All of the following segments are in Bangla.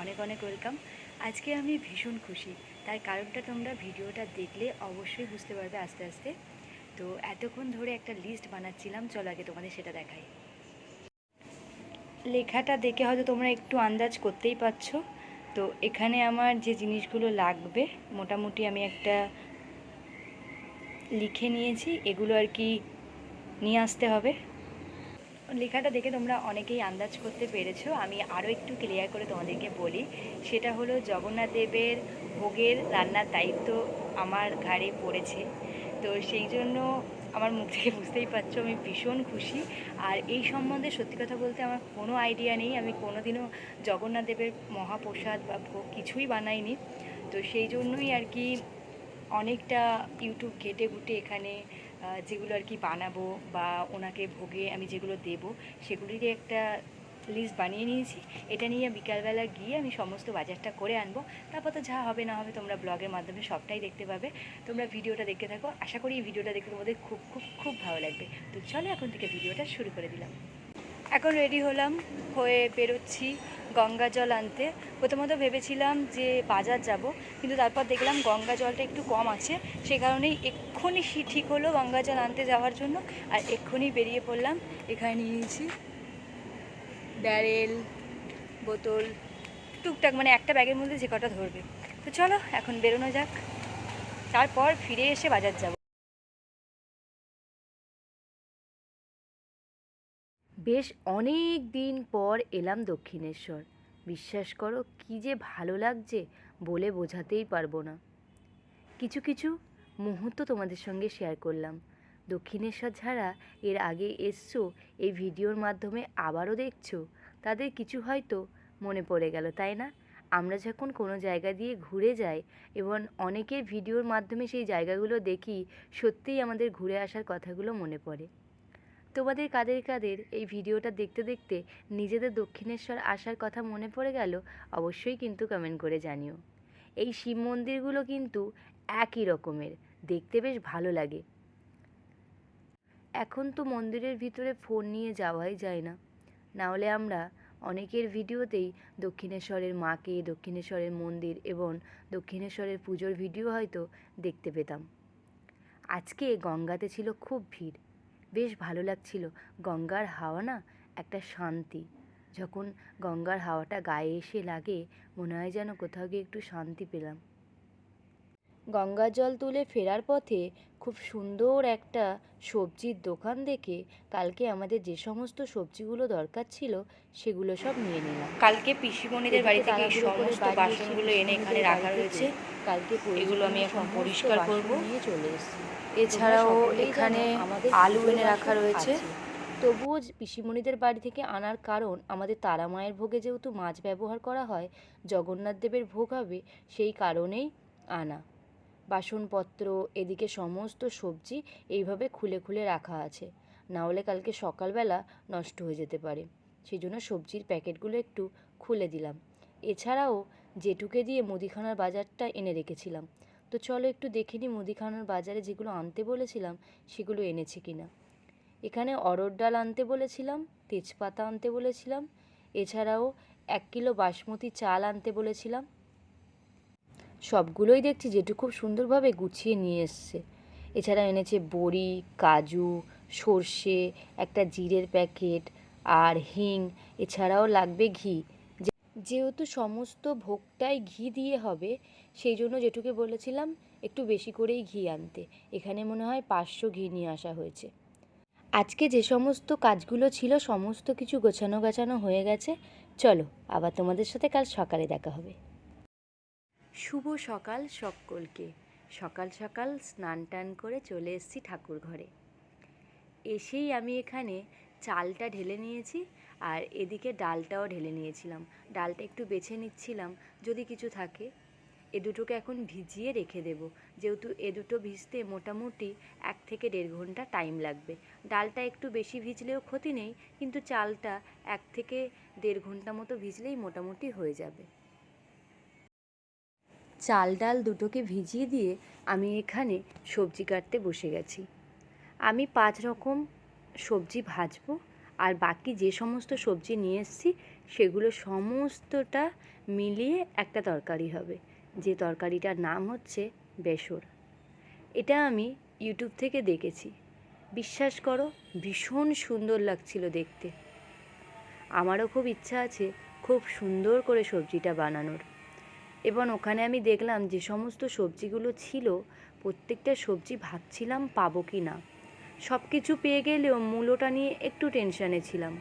অনেক অনেক ওয়েলকাম। আজকে আমি ভীষণ খুশি। তার কারণটা তোমরা ভিডিওটা দেখলে অবশ্যই বুঝতে পারবে আস্তে আস্তে। তো এতক্ষণ ধরে একটা লিস্ট বানাচ্ছিলাম, চলো আগে তোমাদের সেটা দেখাই। লেখাটা দেখে হয়তো তোমরা একটু আন্দাজ করতেই পারছ। তো এখানে আমার যে জিনিসগুলো লাগবে, মোটামুটি আমি একটা লিখে নিয়েছি। এগুলো আর কি নিয়ে আসতে হবে। লেখাটা দেখে তোমরা অনেকেই আন্দাজ করতে পেরেছ। আমি আরও একটু ক্লিয়ার করে তোমাদেরকে বলি। সেটা হলো জগন্নাথ দেবের ভোগের রান্নার দায়িত্ব আমার ঘাড়ে পড়েছে। তো সেই জন্য আমার মুখ থেকে বুঝতেই পারছ আমি ভীষণ খুশি। আর এই সম্বন্ধে সত্যি কথা বলতে আমার কোনো আইডিয়া নেই। আমি কোনোদিনও জগন্নাথ দেবের মহাপ্রসাদ বা ভোগ কিছুই বানাইনি। তো সেই জন্যই আর কি অনেকটা ইউটিউব ঘেটে ঘুটে এখানে যেগুলো আর কি বানাবো বা ওনাকে ভোগে আমি যেগুলো দেবো সেগুলিরই একটা লিস্ট বানিয়ে নিয়েছি। এটা নিয়ে বিকালবেলা গিয়ে আমি সমস্ত বাজারটা করে আনব। তারপর তো যা হবে না হবে তোমরা ব্লগের মাধ্যমে সবটাই দেখতে পাবে। তোমরা ভিডিওটা দেখতে থাকো। আশা করি এই ভিডিওটা দেখে তোমাদের খুব খুব খুব ভালো লাগবে। তো চলো এখন থেকে ভিডিওটা শুরু করে দিলাম। এখন রেডি হলাম, হয়ে বেরোচ্ছি। গঙ্গা জল আনতে। প্রথমত ভেবেছিলাম যে বাজার যাব, কিন্তু তারপর দেখলাম গঙ্গা জলটা একটু কম আছে। সে কারণেই এক্ষুনি ঠিক হলো গঙ্গা জল আনতে যাওয়ার জন্য। আর এক্ষুনি বেরিয়ে পড়লাম। এখানে নিয়েছি ব্যারেল, বোতল, টুকটাক মানে একটা ব্যাগের মধ্যে যে কটা ধরবে। তো চলো এখন বেরোনো যাক। তারপর ফিরে এসে বাজার যাব। বেশ অনেক দিন পর এলাম দক্ষিণেশ্বর। বিশ্বাস করো, কী যে ভালো লাগছে বলে বোঝাতেই পারব না। কিছু কিছু মুহূর্ত তোমাদের সঙ্গে শেয়ার করলাম। দক্ষিণেশ্বর ছাড়া এর আগে এসছো, এই ভিডিওর মাধ্যমে আবারও দেখছ, তাদের কিছু হয়তো মনে পড়ে গেল, তাই না? আমরা যখন কোনো জায়গা দিয়ে ঘুরে যাই এবং অনেকের ভিডিওর মাধ্যমে সেই জায়গাগুলো দেখি, সত্যিই আমাদের ঘুরে আসার কথাগুলো মনে পড়ে। তোমাদের কাদের কাদের এই ভিডিওটা দেখতে দেখতে নিজেদের দক্ষিণেশ্বর আসার কথা মনে পড়ে গেল, অবশ্যই কিন্তু কমেন্ট করে জানিও। এই শিব মন্দিরগুলো কিন্তু একই রকমের, দেখতে বেশ ভালো লাগে। এখন তো মন্দিরের ভিতরে ফোন নিয়ে যাওয়াই যায় না। না হলে আমরা অনেকের ভিডিওতেই দক্ষিণেশ্বরের মাকে, দক্ষিণেশ্বরের মন্দির এবং দক্ষিণেশ্বরের পুজোর ভিডিও হয়তো দেখতে পেতাম। আজকে গঙ্গাতে ছিল খুব ভিড়। বেশ ভালো লাগছিল। গঙ্গার হাওয়া না একটা শান্তি। যখন গঙ্গার হাওয়াটা গায়ে এসে লাগে, মনে হয় যেন কোথাও গিয়ে একটু শান্তি পেলাম। গঙ্গা জল তুলে ফেরার পথে খুব সুন্দর একটা সবজির দোকান দেখে কালকে আমাদের যে সমস্ত সবজিগুলো দরকার ছিল সেগুলো সব নিয়ে নিলাম। কালকে পিসিমণিদের বাড়ি থেকে সমস্ত বাসনগুলো এনে এখানে রাখা রয়েছে। কালকে এগুলো আমি এখন পরিষ্কার করব। নিয়ে চলে এসেছি। এছাড়াও এখানে আমাদের আলু এনে রাখা রয়েছে। তবুও পিসিমণিদের বাড়ি থেকে আনার কারণ আমাদের তারা মায়ের ভোগে যেহেতু মাছ ব্যবহার করা হয় জগন্নাথ দেবের ভোগ হবে সেই কারণেই আনা। বাসনপত্র, এদিকে সমস্ত সবজি এইভাবে খুলে খুলে রাখা আছে। না হলে কালকে সকালবেলা নষ্ট হয়ে যেতে পারে। সেই জন্য সবজির প্যাকেটগুলো একটু খুলে দিলাম। এছাড়াও জেঠুকে দিয়ে মুদিখানার বাজারটা এনে রেখেছিলাম। তো চলো একটু দেখে নিই মুদিখানার বাজারে যেগুলো আনতে বলেছিলাম, সেগুলো এনেছে কিনা। এখানে অরড় ডাল আনতে বলেছিলাম, তেজপাতা আনতে বলেছিলাম। এছাড়াও এক কিলো বাসমতি চাল আনতে বলেছিলাম। সবগুলোই দেখছি যেটু খুব সুন্দরভাবে গুছিয়ে নিয়ে এসছে। এছাড়া এনেছে বড়ি, কাজু, সর্ষে, একটা জিরের প্যাকেট আর হিং। এছাড়াও লাগবে ঘি। যেহেতু সমস্ত ভোগটাই ঘি দিয়ে হবে, সেই জন্য যেটুকে বলেছিলাম, একটু বেশি করেই ঘি আনতে। এখানে মনে হয় পাঁচশো ঘি নিয়ে আসা হয়েছে। আজকে যে সমস্ত কাজগুলো ছিল, সমস্ত কিছু গোছানো গাছানো হয়ে গেছে। চলো, আবার তোমাদের সাথে কাল সকালে দেখা হবে। শুভ সকাল সকলকে। সকাল সকাল স্নান টান করে চলে এসেছি ঠাকুর ঘরে। এসেই আমি এখানে চালটা ঢেলে নিয়েছি আর এদিকে ডালটাও ঢেলে নিয়েছিলাম। ডালটা একটু বেছে নিচ্ছিলাম, যদি কিছু থাকে। এ দুটোকে এখন ভিজিয়ে রেখে দেব। যেহেতু এ দুটো ভিজতে মোটামুটি এক থেকে দেড় ঘণ্টা টাইম লাগবে। ডালটা একটু বেশি ভিজলেও ক্ষতি নেই, কিন্তু চালটা এক থেকে দেড় ঘণ্টা মতো ভিজলেই মোটামুটি হয়ে যাবে। চাল ডাল দুটোকে ভিজিয়ে দিয়ে আমি এখানে সবজি কাটতে বসে গেছি। আমি পাঁচ রকম সবজি ভাজবো আর বাকি যে সমস্ত সবজি নিয়ে এসেছি সেগুলো সমস্তটা মিলিয়ে একটা তরকারি হবে। যে তরকারিটার নাম হচ্ছে বেসর। এটা আমি ইউটিউব থেকে দেখেছি। বিশ্বাস করো, ভীষণ সুন্দর লাগছিল দেখতে। আমারও খুব ইচ্ছা আছে খুব সুন্দর করে সবজিটা বানানোর। এবং ওখানে আমি দেখলাম যে সমস্ত সবজিগুলো ছিল, প্রত্যেকটা সবজি ভাবছিলাম পাবো কি না সব কিছু পেয়ে গেলেও মূলোটা নিয়ে একটু টেনশানে ছিলাম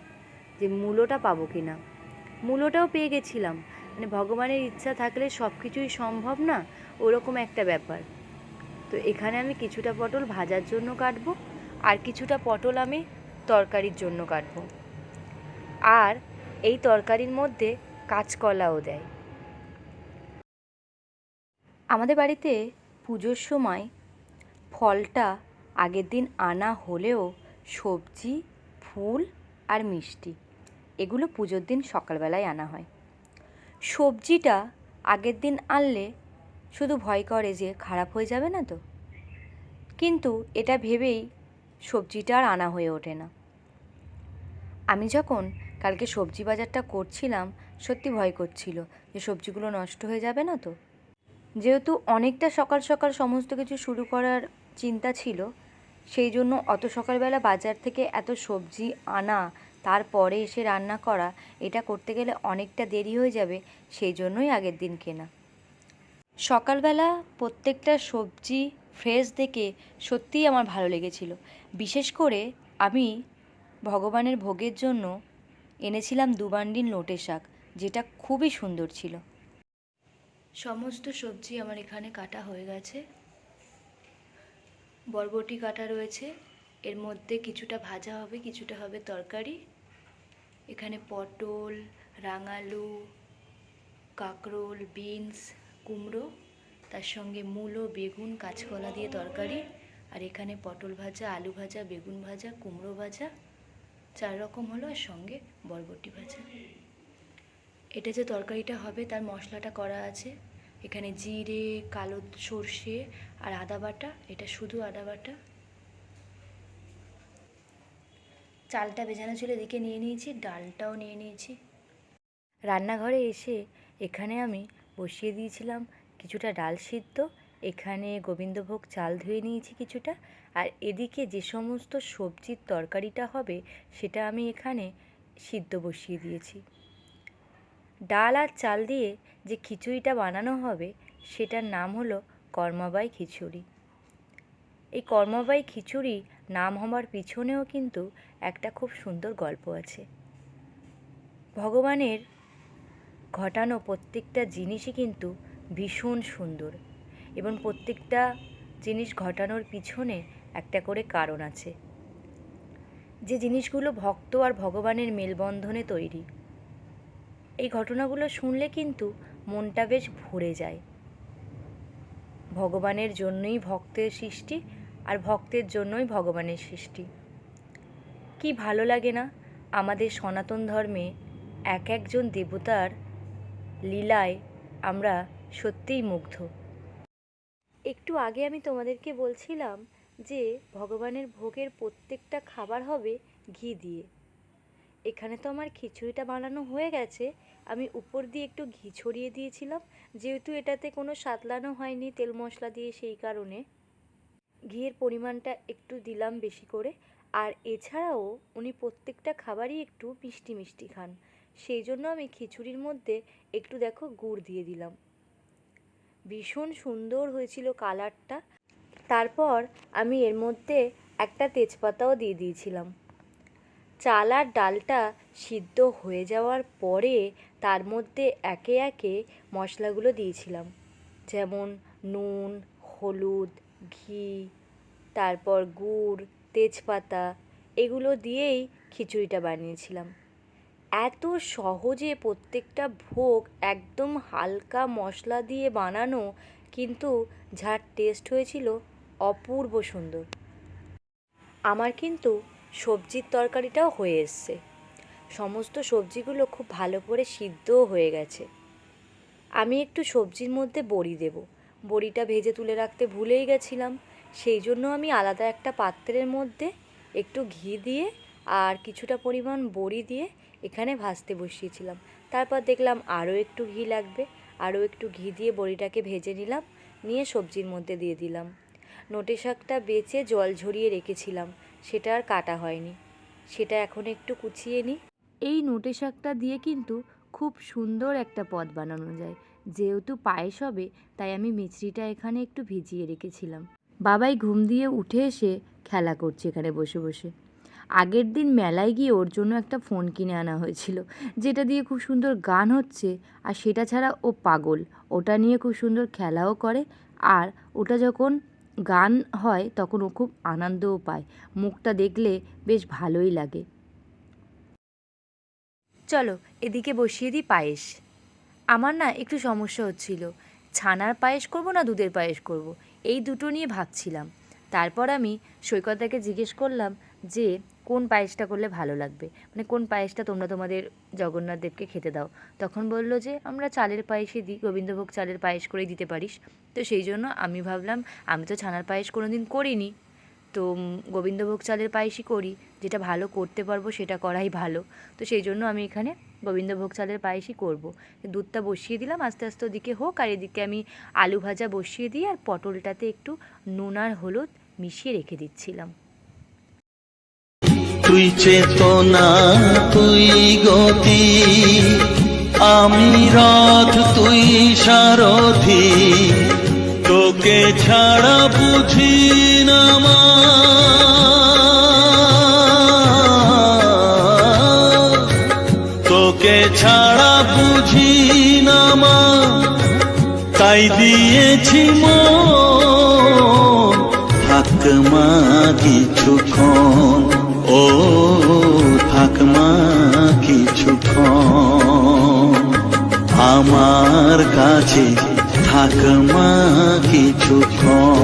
যে মূলোটা পাবো কি না মূলোটাও পেয়ে গেছিলাম মানে ভগবানের ইচ্ছা থাকলে সব কিছুই সম্ভব না, ওরকম একটা ব্যাপার। তো এখানে আমি কিছুটা পটল ভাজার জন্য কাটবো, আর কিছুটা পটল আমি তরকারির জন্য কাটবো। আর এই তরকারির মধ্যে কাঁচকলাও দেয়। আমাদের বাড়িতে পুজোর সময় ফলটা আগের দিন আনা হলেও সবজি, ফুল আর মিষ্টি, এগুলো পুজোর দিন সকালবেলায় আনা হয়। সবজিটা আগের দিন আনলে শুধু ভয় করে যে খারাপ হয়ে যাবে না তো। কিন্তু এটা ভেবেই সবজিটা আর আনা হয়ে ওঠে না। আমি যখন কালকে সবজি বাজারটা করছিলাম, সত্যি ভয় করছিল যে সবজিগুলো নষ্ট হয়ে যাবে না তো। যেহেতু অনেকটা সকাল সকাল সমস্ত কিছু শুরু করার চিন্তা ছিল, সেই জন্য অত সকালবেলা বাজার থেকে এত সবজি আনা, তারপরে এসে রান্না করা, এটা করতে গেলে অনেকটা দেরি হয়ে যাবে, সেই জন্যই আগের দিন কেনা। সকালবেলা প্রত্যেকটা সবজি ফ্রেশ দেখে সত্যিই আমার ভালো লেগেছিল। বিশেষ করে আমি ভগবানের ভোগের জন্য এনেছিলাম দুবান্ডিন লোটে শাক, যেটা খুবই সুন্দর ছিল। সমস্ত সবজি আমার এখানে কাটা হয়ে গেছে। বরবটি কাটা রয়েছে। এর মধ্যে কিছুটা ভাজা হবে, কিছুটা হবে তরকারি। এখানে পটল, রাঙালু, কাঁকরোল, বিনস, কুমড়ো, তার সঙ্গে মূলো, বেগুন, কাঁচকলা দিয়ে তরকারি। আর এখানে পটল ভাজা, আলু ভাজা, বেগুন ভাজা, কুমড়ো ভাজা, চার রকম হলো, আর সঙ্গে বরবটি ভাজা। এটা যে তরকারিটা হবে, তার মশলাটা করা আছে। এখানে জিরে, কালো সর্ষে আর আদা বাটা, এটা শুধু আদা বাটা। চালটা বেজানো ছিল, এদিকে নিয়ে নিয়েছি, ডালটাও নিয়ে নিয়েছি। রান্নাঘরে এসে এখানে আমি বসিয়ে দিয়েছিলাম কিছুটা ডাল সিদ্ধ, এখানে গোবিন্দভোগ চাল ধুয়ে নিয়েছি কিছুটা, আর এদিকে যে সমস্ত সবজির তরকারিটা হবে, সেটা আমি এখানে সিদ্ধ বসিয়ে দিয়েছি। ডাল আর চাল দিয়ে যে খিচুড়িটা বানানো হবে, সেটার নাম হলো কর্মাবাই খিচুড়ি। এই কর্মাবাই খিচুড়ি নাম হবার পিছনেও কিন্তু একটা খুব সুন্দর গল্প আছে। ভগবানের ঘটানো প্রত্যেকটা জিনিসই কিন্তু ভীষণ সুন্দর এবং প্রত্যেকটা জিনিস ঘটানোর পিছনে একটা করে কারণ আছে। যে জিনিসগুলো ভক্ত আর ভগবানের মেলবন্ধনে তৈরি এই ঘটনাগুলো শুনলে কিন্তু মনটা বেশ ভরে যায়। ভগবানের জন্যই ভক্তের সৃষ্টি আর ভক্তের জন্যই ভগবানের সৃষ্টি। কি ভালো লাগে না আমাদের সনাতন ধর্মে এক একজন দেবতার লীলায় আমরা সত্যিই মুগ্ধ। একটু আগে আমি তোমাদেরকে বলছিলাম যে ভগবানের ভোগের প্রত্যেকটা খাবার হবে ঘি দিয়ে। এখানে তো আমার খিচুড়িটা বানানো হয়ে গেছে আমি উপর দিয়ে একটু ঘি ছড়িয়ে দিয়েছিলাম। যেহেতু এটাতে কোনো সাতলানো হয়নি তেল মশলা দিয়ে সেই কারণে। ঘিয়ের পরিমাণটা একটু দিলাম বেশি করে। আর এছাড়াও উনি প্রত্যেকটা খাবারই একটু মিষ্টি মিষ্টি খান। সেই জন্য আমি খিচুড়ির মধ্যে একটু দেখো গুড় দিয়ে দিলাম। ভীষণ সুন্দর হয়েছিল কালারটা। তারপর আমি এর মধ্যে একটা তেজপাতাও দিয়ে দিয়েছিলাম। চাল আর ডালটা সিদ্ধ হয়ে যাওয়ার পরে তার মধ্যে একে একে মশলাগুলো দিয়েছিলাম। যেমন নুন, হলুদ, ঘি, তারপর গুড়, তেজপাতা, এগুলো দিয়েই খিচুড়িটা বানিয়েছিলাম। এত সহজে প্রত্যেকটা ভোগ একদম হালকা মশলা দিয়ে বানানো কিন্তু যার টেস্ট হয়েছিল অপূর্ব সুন্দর। আমার কিন্তু সবজির তরকারিটাও হয়ে এসছে। সমস্ত সবজিগুলো খুব ভালো করে সিদ্ধও হয়ে গেছে। আমি একটু সবজির মধ্যে বড়ি দেব। বড়িটা ভেজে তুলে রাখতে ভুলেই গেছিলাম। সেই জন্য আমি আলাদা একটা পাত্রের মধ্যে একটু ঘি দিয়ে আর কিছুটা পরিমাণ বড়ি দিয়ে এখানে ভাজতে বসিয়েছিলাম। তারপর দেখলাম আরও একটু ঘি লাগবে। আরও একটু ঘি দিয়ে বড়িটাকে ভেজে নিলাম, নিয়ে সবজির মধ্যে দিয়ে দিলাম। নোটে শাকটা বেচে জল ঝরিয়ে রেখেছিলাম, সেটা আর কাটা হয়নি। সেটা এখন একটু কুচিয়ে নিই। এই নোটে শাকটা দিয়ে কিন্তু খুব সুন্দর একটা পদ বানানো যায়। যেহেতু পায়েস হবে, তাই আমি মিছরিটা এখানে একটু ভিজিয়ে রেখেছিলাম। বাবাই ঘুম দিয়ে উঠে এসে খেলা করছে এখানে বসে বসে। আগের দিন মেলায় গিয়ে ওর জন্য একটা ফোন কিনে আনা হয়েছিল, যেটা দিয়ে খুব সুন্দর গান হচ্ছে আর সেটা ছাড়া ও পাগল। ওটা নিয়ে খুব সুন্দর খেলাও করে আর ওটা যখন গান হয়, তখন ও খুব আনন্দও পায়। মুখটা দেখলে বেশ ভালোই লাগে। চলো, এদিকে বসিয়ে দিই পায়েস। আমার না একটু সমস্যা হচ্ছিল। ছানার পায়েস করব না দুধের পায়েস করব? এই দুটো নিয়ে ভাবছিলাম। তারপর আমি সৈকতাকে জিজ্ঞেস করলাম যে, কোন পায়েসটা করলে ভালো লাগবে? মানে কোন পায়েসটা তোমরা তোমাদের জগন্নাথ দেবকে খেতে দাও? তখন বলল যে, আমরা চালের পায়েসই দিই, গোবিন্দভোগ চালের পায়েস করেই দিতে পারিস। তো সেই জন্য আমি ভাবলাম, আমি তো ছানার পায়েস কোনো দিন করিনি। তো গোবিন্দভোগ চালের পায়েসই করি। যেটা ভালো করতে পারব সেটা করাই ভালো। তো সেই জন্য আমি এখানে গোবিন্দভোগ চালের পায়েসই করব। দুধটা বসিয়ে দিলাম, আস্তে আস্তে ওদিকে হোক। আর এদিকে আমি আলু ভাজা বসিয়ে দিই আর পটলটাতে একটু নুন আর হলুদ মিশিয়ে রেখে দিচ্ছিলাম। তুই চেতনা, তুই গতি, আমি রথ, তুই সারথি। তোকে ছাড়া বুঝি দিয়েছি থাক মা কিছুক্ষণ। ও থাক মা কিছুক্ষণ। আমার কাছে থাক মা কিছুক্ষণ।